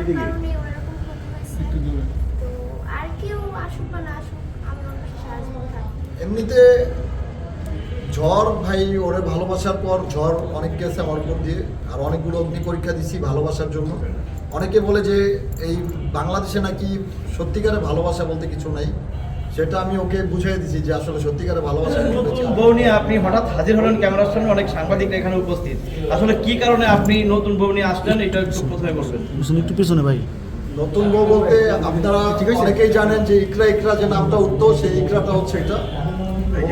এদিকে। কারণে ওরকম ক্ষতি হয়েছে। তো আর কেউ আসুক বা না আসুক আমি ওর পাশে সারা জীবন থাকব। এমনিতে ঝড় ভাই ওরে ভালোবাসার পর ঝড় অনেক গেছে আমার উপর দিয়ে আর অনেকগুলো অগ্নি পরীক্ষা দিছি ভালোবাসার জন্য। অনেকে বলে যে এই বাংলাদেশে নাকি সত্যিকারে ভালোবাসা বলতে কিছু নাই। সেটা আমি ওকে বুঝিয়ে দিছি যে আসলে সত্যিকারের ভালোবাসা নতুন বউ নিয়ে আপনি হঠাৎ হাজির হলেন ক্যামেরার সামনে অনেক সাংবাদিকরা এখানে উপস্থিত। আসলে কি কারণে আপনি নতুন বউ নিয়ে আসলেন এটা একটু প্রথমে বলবেন। পিছনে একটু পিছনে ভাই। নতুন বউ বলতে আপনারা ঠিক আছে। অনেকেই জানেন যে ইকরা ইকরা যে নামটা উঠতো সেই ইকরাটা হচ্ছে এটা।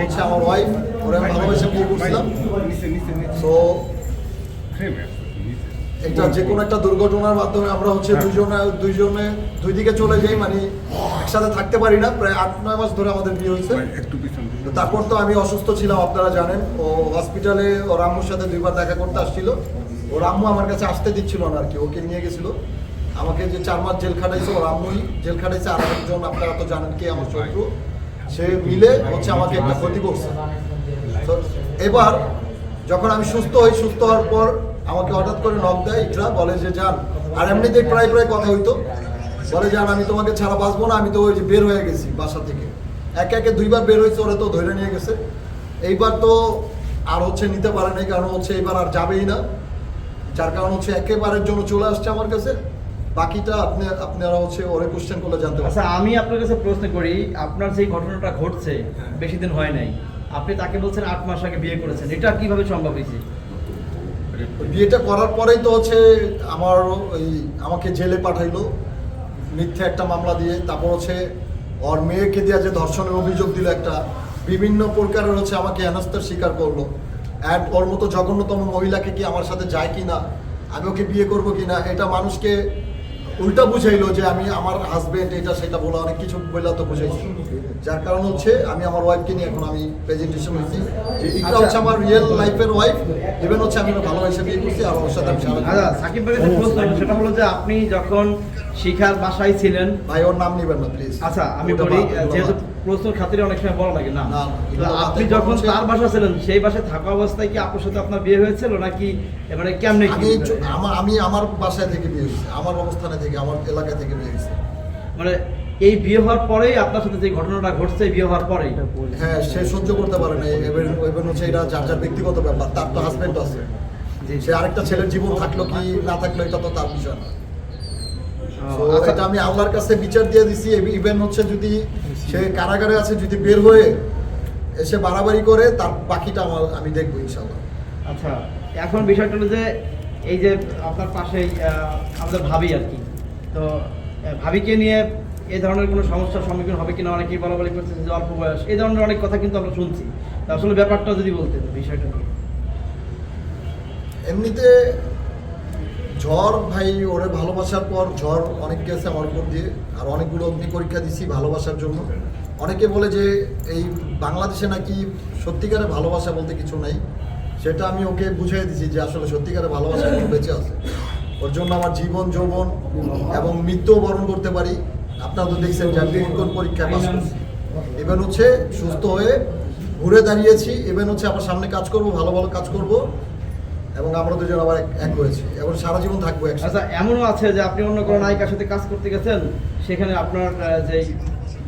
হচ্ছে আমার ওয়াইফ ওরা ভালোবাসা বিয়ে করছিলাম। তো এটা যে কোনো একটা দুর্ঘটনার মাধ্যমে আমরা হচ্ছে দুজনে দুইজনে দুই দিকে চলে যাই মানে একসাথে থাকতে পারি না। প্রায় আট নয় মাস ধরে আমাদের বিয়ে হয়েছে। তারপর তো আমি অসুস্থ ছিলাম আপনারা জানেন। ও হসপিটালে ওর রাম্মুর সাথে দুইবার দেখা করতে আসছিল। ও রাম্মু আমার কাছে আসতে দিচ্ছিল না আর কি ওকে নিয়ে গেছিল। আমাকে যে চার মাস জেল খাটাইছে ওর আম্মুই জেল খাটাইছে। আর একজন আপনারা তো জানেন কি আমার শত্রু। সে মিলে হচ্ছে আমাকে একটা ক্ষতি করছে। তো এবার যখন আমি সুস্থ হই সুস্থ হওয়ার পর আমাকে হঠাৎ করে নক দেয় ইকরা বলে যে যান। আর এমনিতেই প্রায় প্রায় কথা হইতো। বলে যান আমি তোমাকে ছাড়া বাঁচবো না আমি তো ওই যে বের হয়ে গেছি বাসা থেকে। একে একে দুইবার বের হয়েছে ওরা তো ধরে নিয়ে গেছে। এইবার তো আর হচ্ছে নিতে পারে নাই কারণ হচ্ছে এইবার আর যাবেই না। যার কারণ হচ্ছে একেবারের জন্য চলে আসছে আমার কাছে। বাকিটা আপনি আপনারা হচ্ছে ওরে কোশ্চেন করলে জানতে আচ্ছা পারছেন আমি আপনার কাছে প্রশ্ন করি আপনার যেই ঘটনাটা ঘটছে বেশি দিন হয় নাই আপনি তাকে বলছেন আট মাস আগে বিয়ে করেছেন এটা কীভাবে সম্ভব হয়েছে? বিয়েটা করার পরেই তো হচ্ছে আমার ওই আমাকে জেলে পাঠাইলো মিথ্যে একটা মামলা দিয়ে। তারপর হচ্ছে ওর মেয়েকে দেওয়া যে ধর্ষণের অভিযোগ দিল একটা, বিভিন্ন প্রকারের হচ্ছে আমাকে হেনস্থার স্বীকার করল। অ্যান্ড ওর মতো জঘন্যতম মহিলাকে কি আমার সাথে যায় কি না আমি ওকে বিয়ে করব কি না এটা মানুষকে উল্টা বুঝাইলো যে আমি আমার হাজবেন্ড এটা সেটা বলে অনেক কিছু বলে তো বুঝাইছি। যার কারণ হচ্ছে আমি আমার ওয়াইফকে নিয়ে এখন আমি প্রেজেন্টেশন হয়েছি যে এটা হচ্ছে আমার রিয়েল লাইফের ওয়াইফ ইভেন হচ্ছে আমি ওকে ভালোবাসে বিয়ে করছি আর ওর সাথে আমি আচ্ছা সাকিব প্রশ্ন সেটা হলো যে আপনি যখন শিখার বাসায় ছিলেন ভাই ওর নাম নিবেন না প্লিজ আচ্ছা আমি বলি যেহেতু প্রশ্ন খাতিরে অনেক সময় বলা লাগে না। আপনি যখন তার বাসা ছিলেন সেই বাসায় থাকা অবস্থায় কি আপনার সাথে আপনার বিয়ে হয়েছিল নাকি মানে কেমনে কি আমি আমি আমার বাসায় থেকে বিয়ে হয়েছি আমার অবস্থানে থেকে। আমার এলাকা থেকে বিয়ে হয়েছে। মানে এই বিয়ে হওয়ার পরেই আপনার সাথে যে ঘটনাটা ঘটছে বিয়ে হওয়ার পরেই? হ্যাঁ সে সহ্য করতে পারে না। এবার এবার হচ্ছে এটা যার যার ব্যক্তিগত ব্যাপার তার তো হাজবেন্ড আছে। সে আরেকটা ছেলের জীবন থাকল কি না থাকল এটা তো তার বিষয় না। আচ্ছা, এটা আমি আল্লাহর কাছে বিচার দিয়ে দিছি। ইভেন হচ্ছে যদি সে কারাগারে আছে যদি বের হয়ে এসে বাড়াবাড়ি করে তার বাকিটা আমার আমি দেখব ইনশাল্লাহ আচ্ছা এখন বিষয়টা হলো যে এই যে আপনার পাশে আমাদের ভাবি আর কি। তো ভাবিকে নিয়ে এই ধরনের কোনো সমস্যার সম্মুখীন হবে কিনা অনেকেই বলা বলি করছে যে অল্প বয়স, এই ধরনের অনেক কথা কিন্তু আমরা শুনছি। আসলে ব্যাপারটা যদি বলতেন বিষয়টা। এমনিতে ঝড় ভাই, ওরে ভালোবাসার পর ঝড় অনেক গেছে আমার উপর দিয়ে, আর অনেকগুলো অগ্নি পরীক্ষা দিছি ভালোবাসার জন্য। অনেকে বলে যে এই বাংলাদেশে নাকি সত্যিকারের ভালোবাসা বলতে কিছু নাই। সেটা আমি ওকে বুঝিয়ে দিছি যে আসলে সত্যিকারের ভালোবাসা বেঁচে আছে। ওর জন্য আমার জীবন যৌবন এবং মৃত্যুও বরণ করতে পারি। আপনারা তো দেখছেন যে আমি কোন পরীক্ষায় পাস করছি। এবার হচ্ছে সুস্থ হয়ে ঘুরে দাঁড়িয়েছি। এবার হচ্ছে আমার সামনে কাজ করব ভালো ভালো কাজ করব এবং আমরা দুজন আবার এক- হয়েছি। এবং সারা জীবন থাকব আচ্ছা এমনও আছে যে আপনি অন্য কোনো নায়িকার সাথে কাজ করতে গেছেন সেখানে আপনার যে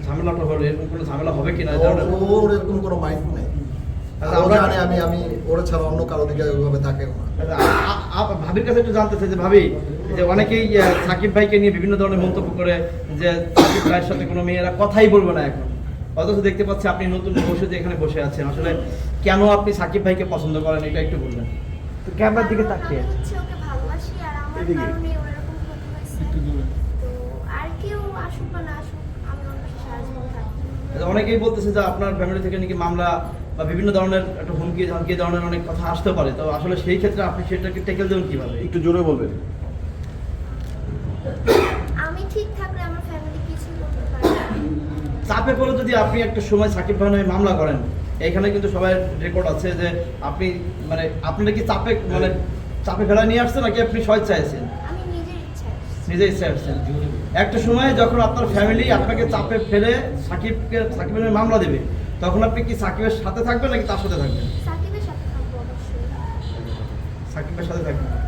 ঝামেলাটা হলো এরকম কোনো ঝামেলা হবে কিনা? ওর- এরকম কোনো মাইন্ড নেই। জানে আমি আমি ওরা ছাড়া অন্য কারও দিকে ওইভাবে থাকে না। আ- আ- ভাবির কাছে একটু জানতে চাই যে ভাবি যে অনেকেই সাকিব ভাইকে নিয়ে বিভিন্ন ধরনের মন্তব্য করে যে সাকিব ভাইয়ের সাথে কোনো মেয়েরা কথাই বলবে না এখন। অথচ দেখতে পাচ্ছি আপনি নতুন বসে যে এখানে বসে আছেন। আসলে কেন আপনি সাকিব ভাইকে পছন্দ করেন এটা একটু বলবেন। ক্যামেরার দিকে তাকিয়ে আমি হচ্ছে ওকে ভালোবাসি আর আমার এদিকে। কারণে ওরকম ক্ষতি হয়েছে। তো আর কেউ আসুক বা না আসুক আমি ওর পাশে সারা জীবন থাকব। আচ্ছা, অনেকেই বলতেছে যে আপনার ফ্যামিলি থেকে নাকি মামলা বা বিভিন্ন ধরনের একটা হুমকি ধামকি ধরনের অনেক কথা আসতে পারে তো আসলে সেই ক্ষেত্রে আপনি সেটাকে টেকেল দেবেন কীভাবে? একটু জোরে বলবেন। আমি ঠিক থাকলে আমার ফ্যামিলি কিছু করতে পারে চাপে পড়ে যদি আপনি একটা সময় সাকিব ভাই নামে মামলা করেন এখানে কিন্তু সবাই রেকর্ড আছে যে আপনি মানে আপনারা কি চাপে মানে চাপে ফেলা নিয়ে আসছেন নাকি আপনি সহায় চাইছেন আমি নিজের ইচ্ছায় নিজে ইচ্ছা আসছেন। একটা সময় যখন আপনার ফ্যামিলি আপনাকে চাপে ফেলে সাকিবকে সাকিবের মামলা দেবে তখন আপনি কি সাকিবের সাথে থাকবেন নাকি তার সাথে থাকবেন? সাকিবের সাথে থাকবেন সাকিবের সাথে থাকবেন।